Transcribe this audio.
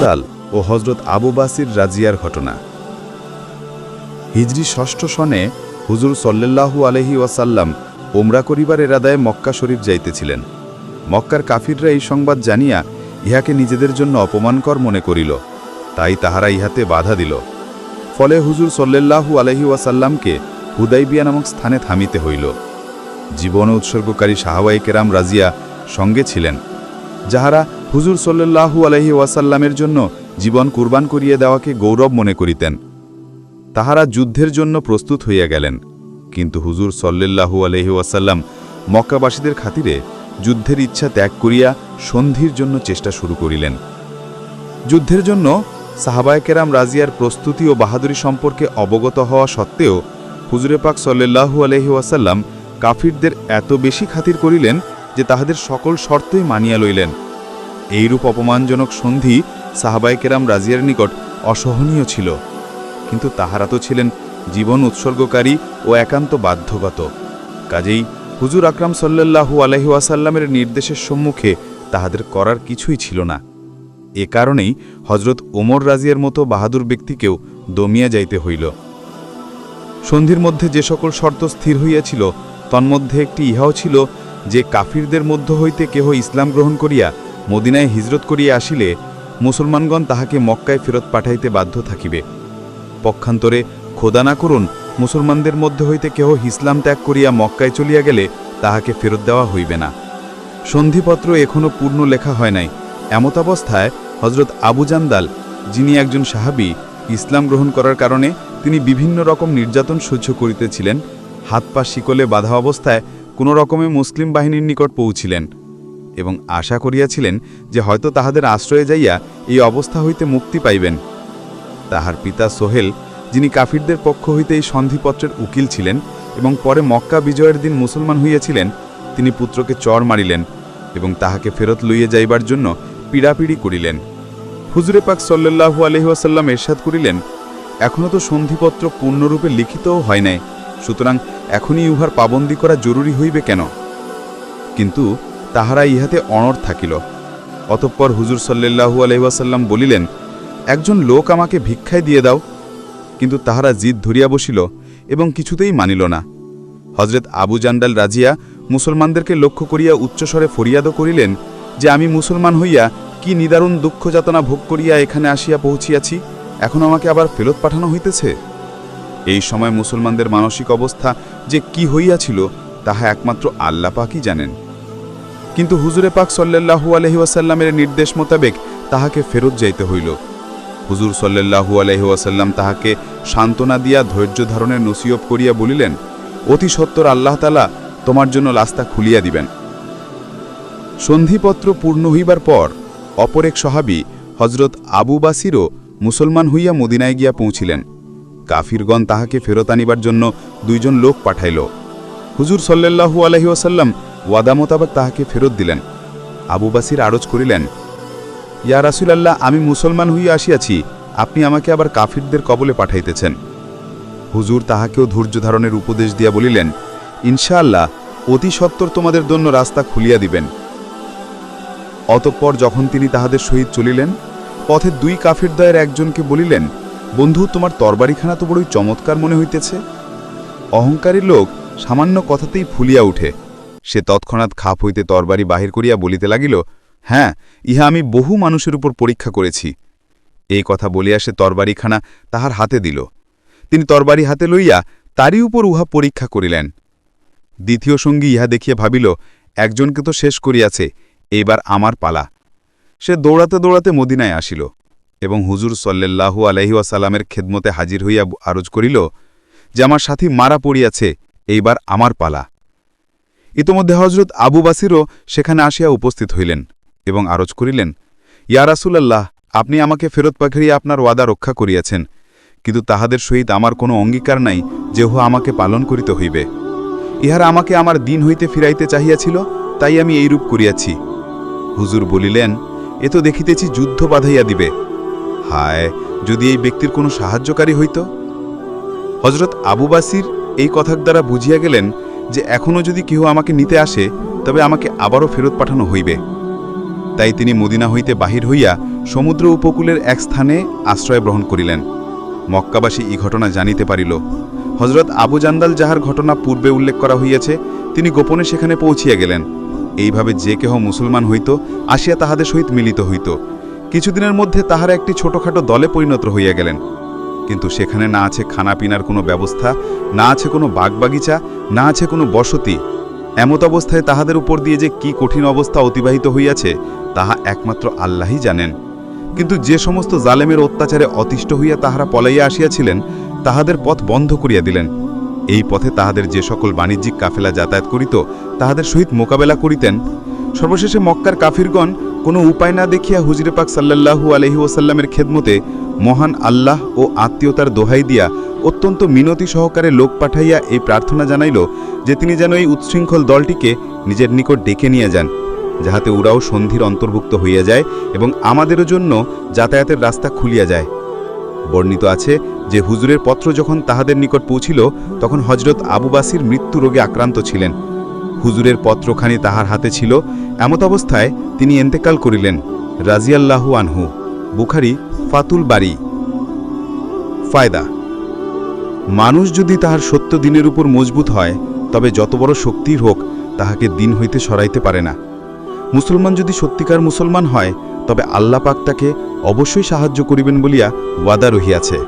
জান্দাল ও হজরত আবু বাসির রাজিয়ার ঘটনা। হিজরি ষষ্ঠ সনে হুজুর সল্লাল্লাহু আলহি ওয়াসাল্লাম ওমরা করিবার এরাদায় মক্কা শরীফ যাইতেছিলেন। মক্কার কাফিররা এই সংবাদ জানিয়া ইহাকে নিজেদের জন্য অপমানকর মনে করিল। তাই তাহারা ইহাতে বাধা দিল। ফলে হুজুর সল্লাল্লাহু আলহি ওয়াসাল্লামকে হুদাইবিয়া নামক স্থানে থামিতে হইল। জীবন উৎসর্গকারী সাহাবাই কেরাম রাজিয়া সঙ্গে ছিলেন। যাহারা হুজুর সল্লাল্লাহু আলহি ওয়াসাল্লামের জন্য জীবন কুরবান করিয়ে দেওয়াকে গৌরব মনে করিতেন, তাহারা যুদ্ধের জন্য প্রস্তুত হইয়া গেলেন। কিন্তু হুজুর সল্লাহু আলহি ওয়াসাল্লাম মক্কাবাসীদের খাতিরে যুদ্ধের ইচ্ছা ত্যাগ করিয়া সন্ধির জন্য চেষ্টা শুরু করিলেন। যুদ্ধের জন্য সাহাবায়কেরাম রাজিয়ার প্রস্তুতি ও বাহাদুরি সম্পর্কে অবগত হওয়া সত্ত্বেও হুজুরে পাক সল্লাল্লাহু আলহি ওয়াসাল্লাম কাফিরদের এত বেশি খাতির করিলেন যে তাহাদের সকল শর্তই মানিয়া লইলেন। এইরূপ অপমানজনক সন্ধি সাহাবায়কেরাম রাজিয়ার নিকট অসহনীয় ছিল। কিন্তু তাহারা তো ছিলেন জীবন উৎসর্গকারী ও একান্ত বাধ্যগত। কাজেই হুজুর আকরাম সাল্লাল্লাহু আলহি ওয়াসাল্লামের নির্দেশের সম্মুখে তাহাদের করার কিছুই ছিল না। এ কারণেই হজরত ওমর রাজিয়ার মতো বাহাদুর ব্যক্তিকেও দমিয়া যাইতে হইল। সন্ধির মধ্যে যে সকল শর্ত স্থির হইয়াছিল, তন্মধ্যে একটি ইহাও ছিল যে কাফিরদের মধ্য হইতে কেহ ইসলাম গ্রহণ করিয়া মদিনায় হিজরত করিয়া আসিলে মুসলমানগণ তাহাকে মক্কায় ফেরত পাঠাইতে বাধ্য থাকিবে। পক্ষান্তরে খোদা না করুন, মুসলমানদের মধ্যে হইতে কেহ ইসলাম ত্যাগ করিয়া মক্কায় চলিয়া গেলে তাহাকে ফেরত দেওয়া হইবে না। সন্ধিপত্র এখনও পূর্ণ লেখা হয় নাই। এমতাবস্থায় হজরত আবু জান্দাল, যিনি একজন সাহাবি, ইসলাম গ্রহণ করার কারণে তিনি বিভিন্ন রকম নির্যাতন সহ্য করিতেছিলেন। হাত পা শিকলে বাধা অবস্থায় কোনো রকমে মুসলিম বাহিনীর নিকট পৌঁছিলেন এবং আশা করিয়াছিলেন যে হয়তো তাহাদের আশ্রয়ে যাইয়া এই অবস্থা হইতে মুক্তি পাইবেন। তাহার পিতা সোহেল, যিনি কাফিরদের পক্ষ হইতে এই সন্ধিপত্রের উকিল ছিলেন এবং পরে মক্কা বিজয়ের দিন মুসলমান হইয়াছিলেন, তিনি পুত্রকে চর মারিলেন এবং তাহাকে ফেরত লইয়া যাইবার জন্য পীড়াপিড়ি করিলেন। হুজুরে পাক সল্লাহু আলহিহাসাল্লাম এরশাদ করিলেন এখনও তো সন্ধিপত্র পূর্ণরূপে লিখিতও হয় নাই। সুতরাং এখনই উহার পাবন্দি করা জরুরি হইবে কেন? কিন্তু তাহারা ইহাতে অনড় থাকিল। অতঃপর হুজুর সাল্লাহু আলহিহাসাল্লাম বলিলেন, একজন লোক আমাকে ভিক্ষায় দিয়ে দাও। কিন্তু তাহারা জিদ ধরিয়া বসিল এবং কিছুতেই মানিল না। হজরত আবু জান্ডাল রাজিয়া মুসলমানদেরকে লক্ষ্য করিয়া উচ্চস্বরে ফরিয়াদও করিলেন যে, আমি মুসলমান হইয়া কি নিদারুণ দুঃখ যাতনা ভোগ করিয়া এখানে আসিয়া পৌঁছিয়াছি? এখন আমাকে আবার ফেরত পাঠানো হইতেছে? এই সময় মুসলমানদের মানসিক অবস্থা যে কি হইয়াছিল, তাহা একমাত্র আল্লাহ পাকই জানেন। কিন্তু হুজুরে পাক সল্লাহু আলহি ওয়াসাল্লামের নির্দেশ মোতাবেক তাহাকে ফেরত যাইতে হইল। হুজুর সল্লাহু আলহি ওয়াসাল্লাম তাহাকে সান্ত্বনা দিয়া ধৈর্য ধারণের নসিয়ব করিয়া বলিলেন, অতি সত্তর আল্লাহ তালা তোমার জন্য রাস্তা খুলিয়া দিবেন। সন্ধিপত্র পূর্ণ হইবার পর অপর এক সহাবি হজরত আবু বাসিরও মুসলমান হইয়া মদিনায় গিয়া পৌঁছিলেন। কাফিরগণ তাহাকে ফেরত আনিবার জন্য দুইজন লোক পাঠাইল। হুজুর সল্লাহু আলহি ওয়াসাল্লাম ওয়াদা মোতাবেক তাহাকে ফেরত দিলেন। আবু বাসির আরজ করিলেন, ইয়া রাসুলাল্লাহ, আমি মুসলমান হইয়া আসিয়াছি, আপনি আমাকে আবার কাফিরদের কবলে পাঠাইতেছেন। হুজুর তাহাকেও ধৈর্য ধারণের উপদেশ দিয়া বলিলেন, ইনশাআল্লাহ, অতি সত্বর তোমাদের জন্য রাস্তা খুলিয়া দিবেন। অতঃপর যখন তিনি তাহাদের সহিত চলিলেন, পথে দুই কাফির দয়ের একজনকে বলিলেন বন্ধু, তোমার তরবারিখানা তো বড়ই চমৎকার মনে হইতেছে। অহংকারী লোক সামান্য কথাতেই ফুলিয়া উঠে। সে তৎক্ষণাৎ খাপ হইতে তরবারি বাহির করিয়া বলিতে লাগিল হ্যাঁ ইহা আমি বহু মানুষের উপর পরীক্ষা করেছি। এই কথা বলিয়া সে তরবারিখানা তাহার হাতে দিল। তিনি তরবারি হাতে লইয়া তারই উপর উহা পরীক্ষা করিলেন। দ্বিতীয় সঙ্গী ইহা দেখিয়া ভাবিল, একজনকে তো শেষ করিয়াছে, এইবার আমার পালা। সে দৌড়াতে দৌড়াতে মদিনায় আসিল। এবং হুজুর সল্লাহু আলহিউসালামের খেদমতে হাজির হইয়া আরজ করিল যে আমার সাথী মারা পড়িয়াছে, এইবার আমার পালা। ইতোমধ্যে হজরত আবু বাসিরও সেখানে আসিয়া উপস্থিত হইলেন এবং আরজ করিলেন, ইয়া রাসুলাল্লাহ, আপনি আমাকে ফেরত পাখিয়ে আপনার ওয়াদা রক্ষা করিয়াছেন, কিন্তু তাহাদের সহিত আমার কোনো অঙ্গীকার নাই যে উহা আমাকে পালন করিতে হইবে। ইহারা আমাকে আমার দিন হইতে ফিরাইতে চাহিয়াছিল, তাই আমি এইরূপ করিয়াছি। হুজুর বলিলেন, এ তো দেখিতেছি যুদ্ধ বাধাইয়া দিবে হায়, যদি এই ব্যক্তির কোনো সাহায্যকারী হইত? হজরত আবু বাসির এই কথার দ্বারা বুঝিয়া গেলেন যে এখনও যদি কেহ আমাকে নিতে আসে, তবে আমাকে আবারও ফেরত পাঠানো হইবে। তাই তিনি মদিনা হইতে বাহির হইয়া সমুদ্র উপকূলের এক স্থানে আশ্রয় গ্রহণ করিলেন। মক্কাবাসী এই ঘটনা জানিতে পারিল। হজরত আবু জান্দাল যাহার ঘটনা পূর্বে উল্লেখ করা হইয়াছে, তিনি গোপনে সেখানে পৌঁছিয়া গেলেন। এইভাবে যে কেহ মুসলমান হইত, আসিয়া তাহাদের সহিত মিলিত হইত। কিছুদিনের মধ্যে তাহারা একটি ছোটখাটো দলে পরিণত হইয়া গেলেন। কিন্তু সেখানে না আছে খানাপিনার কোনো ব্যবস্থা, না আছে কোনো বাগবাগিচা, না আছে কোনো বসতি। এমত অবস্থায় তাহাদের উপর দিয়ে যে কি কঠিন অবস্থা অতিবাহিত হইয়াছে, তাহা একমাত্র আল্লাহই জানেন। কিন্তু যে সমস্ত জালেমের অত্যাচারে অতিষ্ঠ হইয়া তাহারা পলাইয়া আসিয়াছিলেন, তাহাদের পথ বন্ধ করিয়া দিলেন। এই পথে তাহাদের যে সকল বাণিজ্যিক কাফেলা যাতায়াত করিত, তাহাদের সহিত মোকাবেলা করিতেন। সর্বশেষে মক্কার কাফিরগণ কোনো উপায় না দেখিয়া হুজরে পাক সাল্লাল্লাহু আলহি ওসাল্লামের খেদমতে মহান আল্লাহ ও আত্মীয়তার দোহাই দিয়া অত্যন্ত মিনতি সহকারে লোক পাঠাইয়া এই প্রার্থনা জানাইল যে তিনি যেন এই উচ্ছৃঙ্খল দলটিকে নিজের নিকট ডেকে নিয়ে যান, যাহাতে ওরাও সন্ধির অন্তর্ভুক্ত হইয়া যায় এবং আমাদেরও জন্য যাতায়াতের রাস্তা খুলিয়া যায়। বর্ণিত আছে যে হুজুরের পত্র যখন তাহাদের নিকট পৌঁছিল, তখন হজরত আবু বাসির মৃত্যু রোগে আক্রান্ত ছিলেন। হুজুরের পত্রখানি তাহার হাতে ছিল, এমত অবস্থায় তিনি এন্তেকাল করিলেন, রাজিয়াল্লাহু আনহু। বুখারি, ফাতুল বাড়ি ফায়দা, মানুষ যদি তাহার সত্য দিনের উপর মজবুত হয়, তবে যত বড় শক্তির হোক, তাহাকে দিন হইতে সরাইতে পারে না। মুসলমান যদি সত্যিকার মুসলমান হয়, তবে আল্লাহ পাক তাকে অবশ্যই সাহায্য করিবেন বলিয়া ওয়াদা রহিয়াছে।